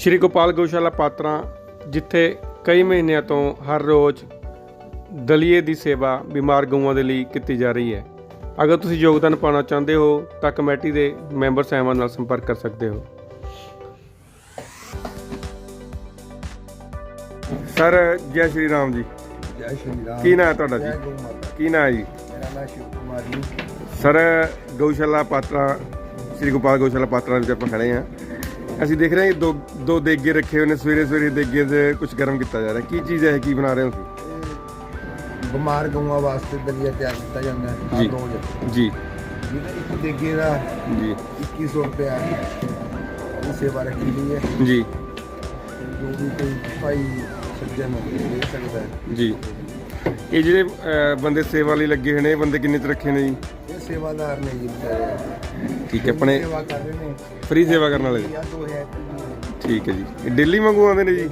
ਸ਼੍ਰੀ ਗੋਪਾਲ ਗਊਸ਼ਾਲਾ ਪਾਤਰਾਂ ਜਿੱਥੇ ਕਈ ਮਹੀਨਿਆਂ ਤੋਂ ਹਰ ਰੋਜ਼ ਦਲੀਏ ਦੀ ਸੇਵਾ ਬਿਮਾਰ ਗਊਆਂ ਦੇ ਲਈ ਕੀਤੀ ਜਾ ਰਹੀ ਹੈ। ਅਗਰ ਤੁਸੀਂ ਯੋਗਦਾਨ ਪਾਉਣਾ ਚਾਹੁੰਦੇ ਹੋ ਤਾਂ ਕਮੇਟੀ ਦੇ ਮੈਂਬਰ ਸਾਹਿਬਾਨ ਨਾਲ ਸੰਪਰਕ ਕਰ ਸਕਦੇ ਹੋ। ਸਰ ਜੈ ਸ਼੍ਰੀ ਰਾਮ ਜੀ। ਜੈ ਸ਼੍ਰੀ ਰਾਮ। ਕੀ ਨਾਂ ਹੈ ਤੁਹਾਡਾ ਜੈ? ਜੀ ਗਊ ਮਾਤਾ ਕੀ ਨਾਂ ਹੈ ਜੀ? ਮੇਰਾ ਨਾਮ ਸ਼ਿਵ ਕੁਮਾਰ ਜੀ। ਸਰ ਗਊਸ਼ਾਲਾ ਪਾਤਰਾ ਸ੍ਰੀ ਗੋਪਾਲ ਗਊਸ਼ਾਲਾ ਪਾਤਰਾ ਵਿੱਚ ਆਪਾਂ ਖੜੇ ਹਾਂ। ਅਸੀਂ ਦੇਖ ਰਹੇ ਹਾਂ ਦੋ ਦੋ ਦੇਗੇ ਰੱਖੇ ਹੋਏ ਨੇ ਸਵੇਰੇ ਸਵੇਰੇ ਦੇਗੇ ਦੇ ਕੁਝ ਗਰਮ ਕੀਤਾ ਜਾ ਰਿਹਾ। ਕੀ ਚੀਜ਼ ਹੈ ਕੀ ਬਣਾ ਰਹੇ ਹੋ ਤੁਸੀਂ? ਬਿਮਾਰ ਗਊਆਂ ਵਾਸਤੇ ਦਲੀਆ ਤਿਆਰ ਕੀਤਾ ਜਾਂਦਾ ਹੈ ਹਰ ਜੀ। ਰੋਜ਼। ਜੀ। ਜਿਹਦੇ ਇੱਕ ਦੇਗੇ ਦਾ ਜੀ। 2100 ਰੁਪਇਆ ਇਹ ਸੇਵਾ ਰੱਖੀ ਗਈ ਹੈ। ਜੀ। ਜੋ ਵੀ ਕੋਈ ਭਾਈ ਸੱਜਣ ਦੇ ਸਕਦਾ ਹੈ। ਜੀ। ਇਹ ਜਿਹੜੇ ਅਹ, ਬੰਦੇ ਸੇਵਾ ਲਈ ਲੱਗੇ ਹੋਏ ਨੇ ਇਹ ਬੰਦੇ ਕਿੰਨੇ ਚ ਰੱਖੇ ਨੇ ਜੀ? ਸੇਵਾਦਾਰ ਨੇ ਜੀ ਵਿਚਾਰੇ। ਠੀਕ ਹੈ ਆਪਣੇ ਸੇਵਾ ਕਰ ਰਹੇ ਨੇ। ਫ੍ਰੀ ਸੇਵਾ ਕਰਨ ਵਾਲੇ ਜੀ ਯਾ ਦੋ ਹੈ ਠੀਕ ਹੈ ਜੀ। ਇਹ ਦਿੱਲੀ ਵਾਂਗੂ ਆਉਂਦੇ ਨੇ ਜੀ?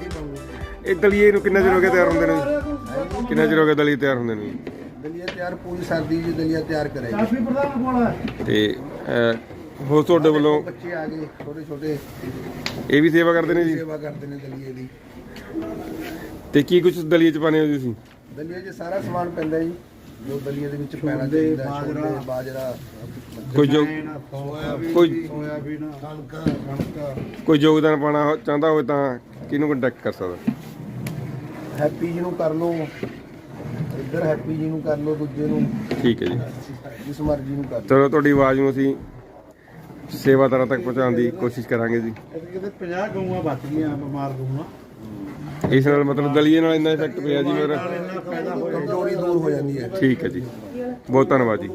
ਇਹ ਦਲੀਏ ਨੂੰ ਕਿੰਨਾ ਚਿਰ ਹੋ ਗਿਆ ਤਿਆਰ ਹੁੰਦੇ ਨੇ ਜੀ? ਕਿੰਨਾ ਚਿਰ ਹੋ ਗਿਆ ਦਲੀਏ ਤਿਆਰ ਹੁੰਦੇ ਨੂੰ ਜੀ? ਦਲੀਆ ਤਿਆਰ ਪੂਰੀ ਸਰਦੀ ਜੀ ਦਲੀਆ ਤਿਆਰ ਕਰੇਗੀ ਤੇ ਅਹ, ਹੋਰ ਤੁਹਾਡੇ ਵੱਲੋਂ ਬੱਚੇ ਆ ਗਏ ਛੋਟੇ ਛੋਟੇ। ਇਹ ਵੀ ਸੇਵਾ ਕਰਦੇ ਨੇ ਜੀ? ਸੇਵਾ ਕਰਦੇ ਨੇ ਦਲੀਏ ਦੀ। ਤੇ ਕੀ ਕੁਝ ਦਲੀਏ ਚ ਪਾਣੇ ਹੋ ਤੁਸੀਂ? ਦਲੀਆ 'ਚ ਸਾਰਾ ਸਮਾਨ ਪੈਂਦਾ ਜੀ। ਜੋ ਦਲੀਆ ਦੇ ਵਿੱਚ ਪੈਣਾ ਚਾਹੀਦਾ ਛੋਲੇ ਬਾਜਰਾ। ਕੋਈ ਜੋ ਕੋਈ ਸੋਇਆਬੀਨ ਕਣਕ। ਕਣਕ। ਕੋਈ ਯੋਗਦਾਨ ਪਾਣਾ ਚਾਹੁੰਦਾ ਹੋਵੇ ਤਾਂ ਕਿਹਨੂੰ ਕੰਟੈਕਟ ਕਰ ਸਕਦਾ? ਹੈਪੀ ਜੀ ਨੂੰ ਕਰ ਲਓ। ਇੱਧਰ ਹੈਪੀ ਜੀ ਨੂੰ ਕਰ ਲਓ ਦੂਜੇ ਨੂੰ। ਠੀਕ ਹੈ ਜੀ। ਜਿਸ ਮਰਜ਼ੀ ਨੂੰ ਕਰ ਲਓ। ਚਲੋ ਤੁਹਾਡੀ ਆਵਾਜ਼ ਨੂੰ ਅਸੀਂ ਸੇਵਾਦਾਰਾਂ ਤੱਕ ਪਹੁੰਚਾਉਣ ਦੀ ਕੋਸ਼ਿਸ਼ ਕਰਾਂਗੇ ਜੀ। ਕਿਤੇ 50 ਗਊਆਂ ਬਚ ਗਈਆਂ ਬਿਮਾਰ ਗਊਆਂ। ਇਸ ਨਾਲ ਮਤਲਬ ਦਲੀਏ ਨਾਲ ਇੰਨਾ ਇਫੈਕਟ ਪਿਆ ਜੀ ਮੇਰਾ। ਕਮਜ਼ੋਰੀ ਦੂਰ ਹੋ ਜਾਂਦੀ ਹੈ। ਠੀਕ ਹੈ ਜੀ। ਬਹੁਤ ਧੰਨਵਾਦ ਜੀ।